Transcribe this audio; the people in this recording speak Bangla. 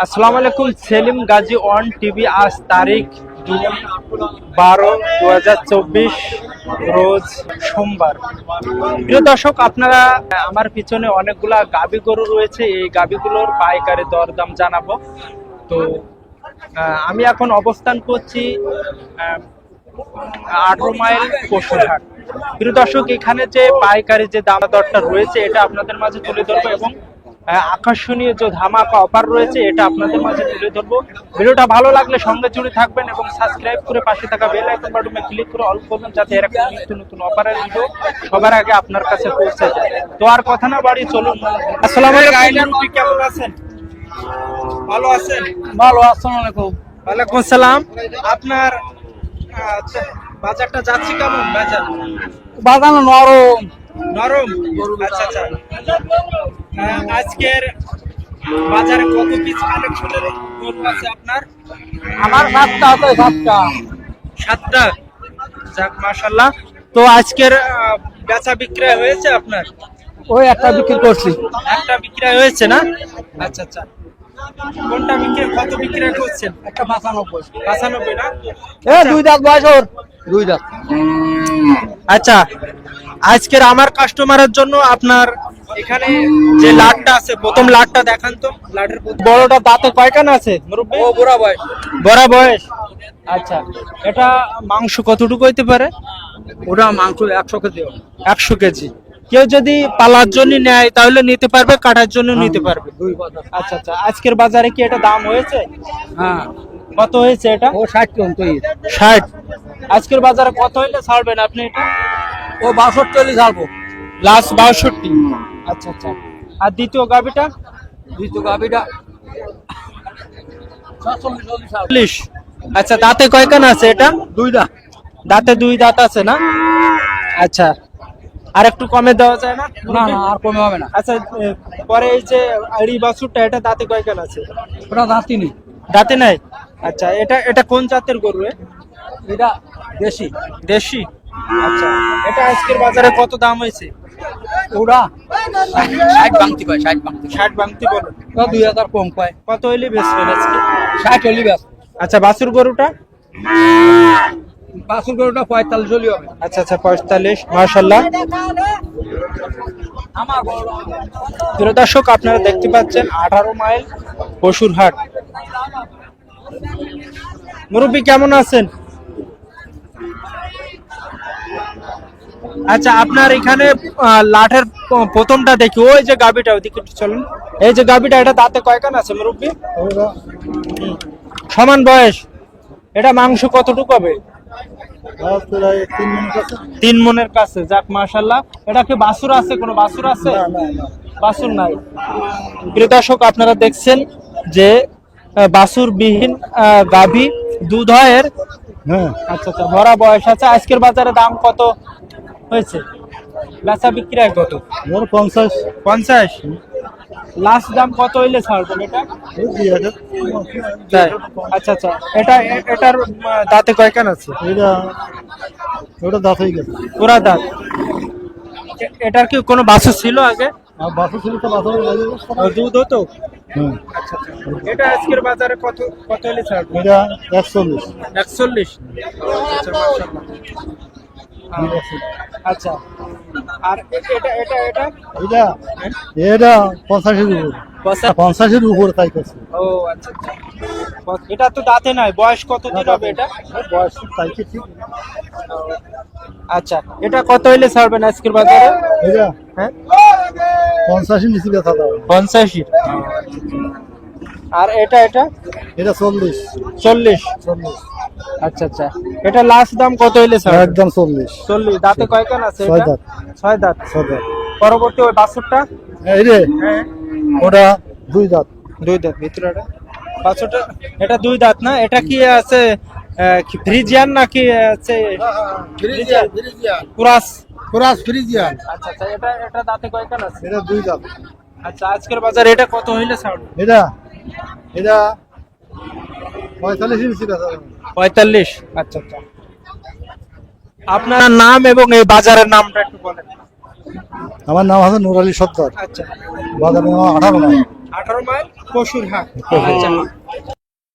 আসসালামু আলাইকুম, সেলিম গাজী অন টিভি আজ তারিখ বারো দু চব্বিশ, রোজ সোমবার। প্রিয় দর্শক, আপনারা, আমার পিছনে অনেকগুলা গাবি গরু রয়েছে, এই গাবিগুলোর পাইকারি দরদাম জানাব। তো আমি এখন অবস্থান করছি আঠারো মাইল পশুরহাট। প্রিয় দর্শক, এখানে যে পাইকারি যে দাম দরটা রয়েছে, এটা আপনাদের মাঝে তুলে ধরবো এবং আকর্ষণীয় যে ধামাকা অফার রয়েছে এটা আপনাদের মাঝে তুলে ধরবো। ভিডিওটা ভালো লাগলে সঙ্গে জুড়ে থাকবেন এবং সাবস্ক্রাইব করে পাশে থাকা বেল আইকন বাটনে ক্লিক করে অল করবেন যাতে এরকম নিত্য নতুন অফারের ভিডিও সবার আগে আপনার কাছে পৌঁছে যায়। তো আর কথা না বাড়ি চলুন। আসসালামু আলাইকুম। কেমন আছেন? ভালো আছেন? ভালো আসসালামু আলাইকুম। ওয়ালাইকুম আসসালাম। আপনার আচ্ছা, বাজারটা যাচ্ছে কেমন? বাজার? বাগানো নরম। নরম? আচ্ছা আচ্ছা। আজকের বাজারে কত পিস কালেকশনের গরু আছে আপনার? আমার সাতটা আছে সাতটা। সাতটা? যাক মাশাল্লাহ তো আজকের বেচা বিক্রয় হয়েছে আপনার? ওই একটা বিক্রি করছি। একটা বিক্রয় হয়েছে না? আচ্ছা আচ্ছা। কোনটা বিক্রি কত বিক্রয় করছেন? একটা পাঁচানব্বই পঁচানব্বই না? এ দুই দাঁত বয়স ওর। দুই দাঁত। আচ্ছা আজকের আমার কাস্টমারের জন্য আপনার এখানে যে লাটটা আছে প্রথম লাটটা দেখান তো। লাটের বড়টা দাঁতে কয়খান আছে ও বুড়া বয়স। বড় বয়স? আচ্ছা এটা মাংস কতটুকু হইতে পারে? ওটা মাংস একশো কেজি। একশো কেজি। কেউ যদি পালার জন্য নেয় তাহলে নিতে পারবে কাটার জন্য নিতে পারবে। আচ্ছা আচ্ছা আজকের বাজারে কি এটা দাম হয়েছে? হ্যাঁ। কত হয়েছে এটা? ও ষাট ষাট। আজকের বাজারে কত হইলে ছাড়বেন আপনি এটা? ও বাষট্টি চল্লিশ আসব লাস্ট বাষট্টি। আচ্ছা আচ্ছা। আর দ্বিতীয় গাবিটা? দ্বিতীয় গাভিটা চল্লিশ। আচ্ছা দাঁতে কয়খান আছে এটা? দুই দাঁত। দাঁতে দুই দাঁত আছে না? আচ্ছা। আর একটু কমে দেওয়া যায় না? না না আর কমে হবে না। আচ্ছা পরে এই যে আড়ি বাছুরটা এটা দাঁতে কয়খান আছে? ওটা দাঁতই নেই। দাঁতে নাই? আচ্ছা এটা এটা কোন জাতের গরু? এটা বেশি দেশি? আচ্ছা এটা আজকের বাজারে কত দাম হয়েছে? ওটা ষাট বাংতি কয় ষাট বাংতি ষাট বাংতি বলো। দুই হাজার কম কয়। কত হইলে বেচবেন আজকে? ষাট হলি ব্যাস আচ্ছা বাছুর গরুটা? বাসুর গরুটা পঁয়তাল্লিশ হলি হবে। আচ্ছা আচ্ছা পঁয়তাল্লিশ মার্শাল্লাহ প্রিয় দর্শক আপনারা দেখতে পাচ্ছেন আঠারো মাইল পশুর হাট। মুরব্বী কেমন আছেন? আচ্ছা আপনার এখানে লাঠের প্রথমটা দেখি। ওই যে গাবিটা একটু চলুন। এই যে গাবিটা এটা দাঁতে কয়খান আছে মুরব্বী? সমান বয়স। এটা মাংস কতটুকু হবে? তিন মনের কাছে। যাক মাশাল্লাহ। এটা কি বাসুর আছে? কোনো বাসুর আছে? বাসুর নাই। প্রিয় দর্শক আপনারা দেখছেন যে আহ, বাসুর বিহীন গাভী দুধয়ের হ্যাঁ। আচ্ছা আচ্ছা ভরা বয়স আছে। আজকের বাজারে দাম কত? হয়েছে? বেচা বিক্রি কত? ওর পঞ্চাশ। পঞ্চাশ? লাস্ট দাম কত হইলে ছাড়বেন এটা? তাই? আচ্ছা আচ্ছা। এটা এটার দাঁতে কয়খান আছে? এটা ওটা দাঁত হয়ে গেছে। পুরা দাঁত। এটার কি কোনো বাছুর ছিল আগে? বাসু ছিল তো বাসা দুধ হতো? হ্যাঁ আচ্ছা আচ্ছা। এটা আজকের বাজারে কত কত হলে ছাড়বে এটা একচল্লিশ। একচল্লিশ? আচ্ছা। আচ্ছা। আর এটা এটা এটা? এটা এটা পঞ্চাশের উপর। পঞ্চাশের উপর তাই করছে। ও আচ্ছা আচ্ছা। এটা তো দাঁতে নাই বয়স কত দিন হবে এটা? বয়স তাই কি ঠিক? আচ্ছা এটা কত হইলে ছাড়বেন আজকের বাজারে? এটা হ্যাঁ? পঞ্চাশের নিচে ব্যথা দাও পঞ্চাশি আর এটা এটা? এটা চল্লিশ। চল্লিশ। চল্লিশ। আচ্ছা আচ্ছা। এটা লাস্ট দাম কত হইলে ছাড়বেন একদম চল্লিশ। চল্লিশ। দাঁতে কয়খান আছে ছয় এটা? দাঁত। ছয় দাঁত। পরবর্তী ওই বাছুরটা? এই রে হ্যাঁ। ওটা দুই দাঁত। দুই দাঁত ভিতরেটা বাছুরটা এটা দুই দাঁত না? এটা কি আছে ফ্রিজিয়ান নাকি আছে? Phrygian Phrygian. Chorus. Chorus Phrygian. আচ্ছা আচ্ছা এটা এটা দাঁতে কয়খান আছে? এটা দুই দাঁত। আচ্ছা আজকের বাজারে এটা কত হইলে ছাড়বে এটা এটা ব্যথা দাও পঁয়তাল্লিশ। আচ্ছা আচ্ছা। আপনার নাম এবং এই বাজারের নামটা একটু বলেন। আমার নাম হাসান নুর আলী সত্তর। আচ্ছা। বাজার আঠারো মাইল। আঠারো মাইল? পশুর হাট। আচ্ছা।